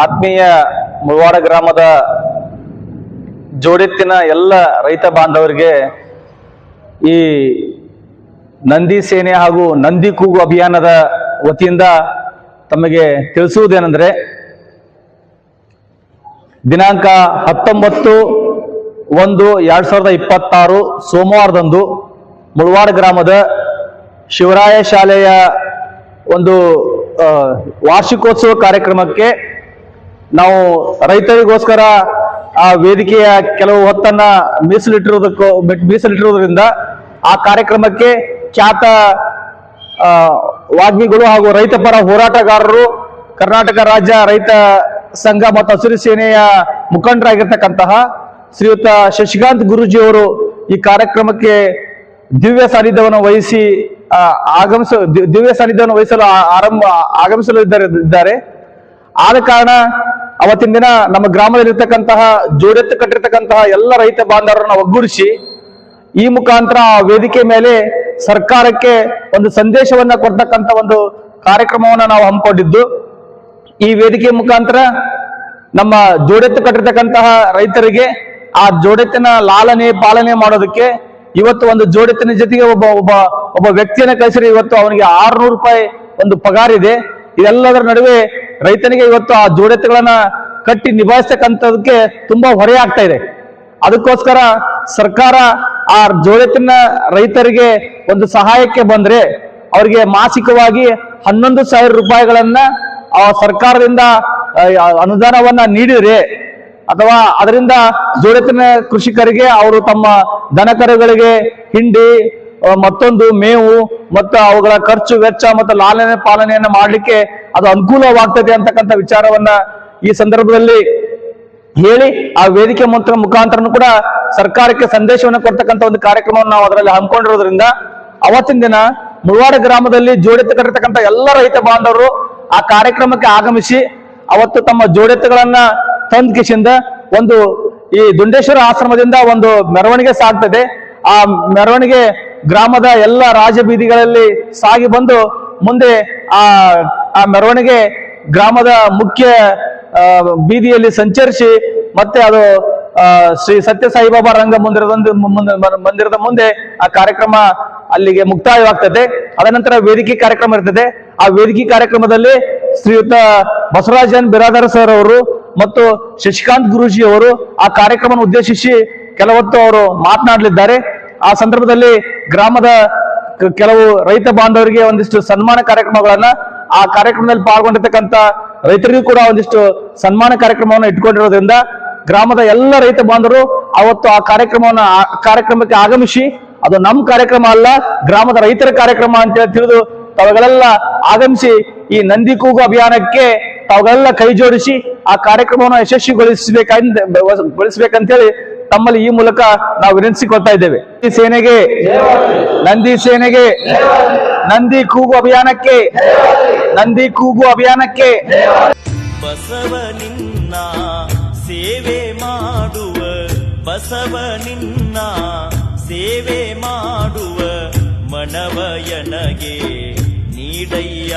ಆತ್ಮೀಯ ಮುಳವಾಡ ಗ್ರಾಮದ ಜೋಡೆತ್ತಿನ ಎಲ್ಲ ರೈತ ಬಾಂಧವರಿಗೆ ಈ ನಂದಿ ಸೇನೆ ಹಾಗೂ ನಂದಿ ಕೂಗು ಅಭಿಯಾನದ ವತಿಯಿಂದ ತಮಗೆ ತಿಳಿಸುವುದೇನೆಂದರೆ ದಿನಾಂಕ ಹತ್ತೊಂಬತ್ತು ಒಂದು ಎರಡ್ ಸಾವಿರದ ಇಪ್ಪತ್ತಾರು ಸೋಮವಾರದಂದು ಮುಳವಾಡ ಗ್ರಾಮದ ಶಿವರಾಯ ಶಾಲೆಯ ಒಂದು ವಾರ್ಷಿಕೋತ್ಸವ ಕಾರ್ಯಕ್ರಮಕ್ಕೆ ನಾವು ರೈತರಿಗೋಸ್ಕರ ಆ ವೇದಿಕೆಯ ಕೆಲವು ಹೊತ್ತನ್ನ ಮೀಸಲಿಟ್ಟಿರೋದಕ್ಕೂ ಮೀಸಲಿಟ್ಟಿರುವುದರಿಂದ ಆ ಕಾರ್ಯಕ್ರಮಕ್ಕೆ ಖ್ಯಾತ ವಾಗ್ಮಿಗಳು ಹಾಗೂ ರೈತ ಪರ ಹೋರಾಟಗಾರರು ಕರ್ನಾಟಕ ರಾಜ್ಯ ರೈತ ಸಂಘ ಮತ್ತು ಹಸಿರು ಸೇನೆಯ ಮುಖಂಡರಾಗಿರ್ತಕ್ಕಂತಹ ಶ್ರೀಯುತ ಶಶಿಕಾಂತ್ ಗುರೂಜಿಯವರು ಈ ಕಾರ್ಯಕ್ರಮಕ್ಕೆ ದಿವ್ಯ ಸಾನ್ನಿಧ್ಯವನ್ನು ವಹಿಸಿ ಆಗಮಿಸ ದಿವ್ಯ ಸಾನ್ನಿಧ್ಯವನ್ನು ವಹಿಸಲು ಆರಂಭ ಆಗಮಿಸಲು ಇದ್ದಾರೆ. ಆದ ಕಾರಣ ಅವತ್ತಿನ ದಿನ ನಮ್ಮ ಗ್ರಾಮದಲ್ಲಿರ್ತಕ್ಕಂತಹ, ಜೋಡೆತ್ತು ಕಟ್ಟಿರ್ತಕ್ಕಂತಹ ಎಲ್ಲ ರೈತ ಬಾಂಧವರನ್ನ ಒಗ್ಗೂಡಿಸಿ, ಈ ಮುಖಾಂತರ ಆ ವೇದಿಕೆ ಮೇಲೆ ಸರ್ಕಾರಕ್ಕೆ ಒಂದು ಸಂದೇಶವನ್ನ ಕೊಡ್ತಕ್ಕಂಥ ಒಂದು ಕಾರ್ಯಕ್ರಮವನ್ನ ನಾವು ಹಮ್ಮಿಕೊಂಡಿದ್ದು. ಈ ವೇದಿಕೆ ಮುಖಾಂತರ ನಮ್ಮ ಜೋಡೆತ್ತು ಕಟ್ಟಿರ್ತಕ್ಕಂತಹ ರೈತರಿಗೆ ಆ ಜೋಡೆತ್ತಿನ ಲಾಲನೆ ಪಾಲನೆ ಮಾಡೋದಕ್ಕೆ ಇವತ್ತು ಒಂದು ಜೋಡೆತ್ತಿನ ಜೊತೆಗೆ ಒಬ್ಬ ಒಬ್ಬ ಒಬ್ಬ ವ್ಯಕ್ತಿಯನ್ನ ಕಳಿಸಿದ್ರೆ ಇವತ್ತು ಅವನಿಗೆ ಆರ್ನೂರು ರೂಪಾಯಿ ಒಂದು ಪಗಾರ ಇದೆ. ಇದೆಲ್ಲದರ ನಡುವೆ ರೈತನಿಗೆ ಇವತ್ತು ಆ ಜೋಡೆತ್ತುಗಳನ್ನ ಕಟ್ಟಿ ನಿಭಾಯಿಸ್ತಕ್ಕಂಥದಕ್ಕೆ ತುಂಬಾ ಹೊರೆ ಆಗ್ತಾ ಇದೆ. ಅದಕ್ಕೋಸ್ಕರ ಸರ್ಕಾರ ಆ ಜೋಳತಿನ ರೈತರಿಗೆ ಒಂದು ಸಹಾಯಕ್ಕೆ ಬಂದ್ರೆ ಅವರಿಗೆ ಮಾಸಿಕವಾಗಿ ಹನ್ನೊಂದು ಸಾವಿರ ರೂಪಾಯಿಗಳನ್ನ ಆ ಸರ್ಕಾರದಿಂದ ಅನುದಾನವನ್ನ ನೀಡಿದ್ರೆ ಅಥವಾ ಅದರಿಂದ ಜೋಳತಿನ ಕೃಷಿಕರಿಗೆ ಅವರು ತಮ್ಮ ದನಕರುಗಳಿಗೆ ಹಿಂಡಿ ಮತ್ತೊಂದು ಮೇವು, ಮತ್ತು ಅವುಗಳ ಖರ್ಚು ವೆಚ್ಚ ಮತ್ತು ಲಾಲನೆ ಪಾಲನೆಯನ್ನು ಮಾಡಲಿಕ್ಕೆ ಅದು ಅನುಕೂಲವಾಗ್ತದೆ ಅಂತಕ್ಕಂಥ ವಿಚಾರವನ್ನ ಈ ಸಂದರ್ಭದಲ್ಲಿ ಹೇಳಿ ಆ ವೇದಿಕೆ ಮಂತ್ರ ಮುಖಾಂತರನು ಕೂಡ ಸರ್ಕಾರಕ್ಕೆ ಸಂದೇಶವನ್ನು ಕೊಡ್ತಕ್ಕಂತ ಒಂದು ಕಾರ್ಯಕ್ರಮವನ್ನು ನಾವು ಅದರಲ್ಲಿ ಹಮ್ಮಿಕೊಂಡಿರೋದ್ರಿಂದ ಅವತ್ತಿನ ದಿನ ಮುಳವಾಡ ಗ್ರಾಮದಲ್ಲಿ ಜೋಡೆತ್ತು ಕಟ್ಟಿರ್ತಕ್ಕಂಥ ಎಲ್ಲ ರೈತ ಬಾಂಧವರು ಆ ಕಾರ್ಯಕ್ರಮಕ್ಕೆ ಆಗಮಿಸಿ ಅವತ್ತು ತಮ್ಮ ಜೋಡೆತ್ತುಗಳನ್ನ ತಂದ್ ಕಿಶಿಂದ ಒಂದು ಈ ದುಂಡೇಶ್ವರ ಆಶ್ರಮದಿಂದ ಒಂದು ಮೆರವಣಿಗೆ ಸಾಗ್ತದೆ. ಆ ಮೆರವಣಿಗೆ ಗ್ರಾಮದ ಎಲ್ಲ ರಾಜ ಬೀದಿಗಳಲ್ಲಿ ಸಾಗಿ ಬಂದು ಮುಂದೆ ಆ ಆ ಮೆರವಣಿಗೆ ಗ್ರಾಮದ ಮುಖ್ಯ ಬೀದಿಯಲ್ಲಿ ಸಂಚರಿಸಿ ಮತ್ತೆ ಅದು ಶ್ರೀ ಸತ್ಯ ಸಾಯಿಬಾಬಾ ರಂಗ ಮುಂದೆ- ಮಂದಿರದ ಮುಂದೆ ಆ ಕಾರ್ಯಕ್ರಮ ಅಲ್ಲಿಗೆ ಮುಕ್ತಾಯವಾಗ್ತದೆ. ಅದನಂತರ ವೇದಿಕೆ ಕಾರ್ಯಕ್ರಮ ಇರ್ತದೆ. ಆ ವೇದಿಕೆ ಕಾರ್ಯಕ್ರಮದಲ್ಲಿ ಶ್ರೀಯುತ ಬಸವರಾಜನ್ ಬಿರಾದರ್ ಸರ್ ಅವರು ಮತ್ತು ಶಶಿಕಾಂತ್ ಗುರೂಜಿ ಅವರು ಆ ಕಾರ್ಯಕ್ರಮ ಉದ್ದೇಶಿಸಿ ಕೆಲವತ್ತು ಅವರು ಮಾತನಾಡಲಿದ್ದಾರೆ. ಆ ಸಂದರ್ಭದಲ್ಲಿ ಗ್ರಾಮದ ಕೆಲವು ರೈತ ಬಾಂಧವರಿಗೆ ಒಂದಿಷ್ಟು ಸನ್ಮಾನ ಕಾರ್ಯಕ್ರಮಗಳನ್ನ ಆ ಕಾರ್ಯಕ್ರಮದಲ್ಲಿ ಪಾಲ್ಗೊಂಡಿರ್ತಕ್ಕಂಥ ರೈತರಿಗೂ ಕೂಡ ಒಂದಿಷ್ಟು ಸನ್ಮಾನ ಕಾರ್ಯಕ್ರಮವನ್ನು ಇಟ್ಕೊಂಡಿರೋದ್ರಿಂದ ಗ್ರಾಮದ ಎಲ್ಲ ರೈತ ಬಾಂಧವರು ಅವತ್ತು ಆ ಕಾರ್ಯಕ್ರಮವನ್ನು ಕಾರ್ಯಕ್ರಮಕ್ಕೆ ಆಗಮಿಸಿ ಅದು ನಮ್ಮ ಕಾರ್ಯಕ್ರಮ ಅಲ್ಲ ಗ್ರಾಮದ ರೈತರ ಕಾರ್ಯಕ್ರಮ ಅಂತ ಹೇಳಿ ತಿಳಿದು ತಾವುಗಳೆಲ್ಲ ಆಗಮಿಸಿ ಈ ನಂದಿ ಕೂಗು ಅಭಿಯಾನಕ್ಕೆ ತಾವುಗಳೆಲ್ಲ ಕೈ ಜೋಡಿಸಿ ಆ ಕಾರ್ಯಕ್ರಮವನ್ನು ಯಶಸ್ವಿಗೊಳಿಸಬೇಕಂತ ಗೊಳಿಸಬೇಕಂತೇಳಿ ತಮ್ಮಲ್ಲಿ ಈ ಮೂಲಕ ನಾವು ವಿನಂತಿಸಿಕೊಳ್ತಾ ಇದ್ದೇವೆ. ಈ ಸೇನೆಗೆ ನಂದಿ ಸೇನೆಗೆ ನಂದಿ ಕೂಗು ಅಭಿಯಾನಕ್ಕೆ ನಂದಿ ಕೂಗು ಅಭಿಯಾನಕ್ಕೆ. ಬಸವನಿನ್ನ ಸೇವೆ ಮಾಡುವ ಬಸವ ನಿನ್ನ ಸೇವೆ ಮಾಡುವ ಮನವಯನಗೆ ನೀಡಯ್ಯ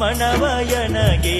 ಮನವಯನಗೆ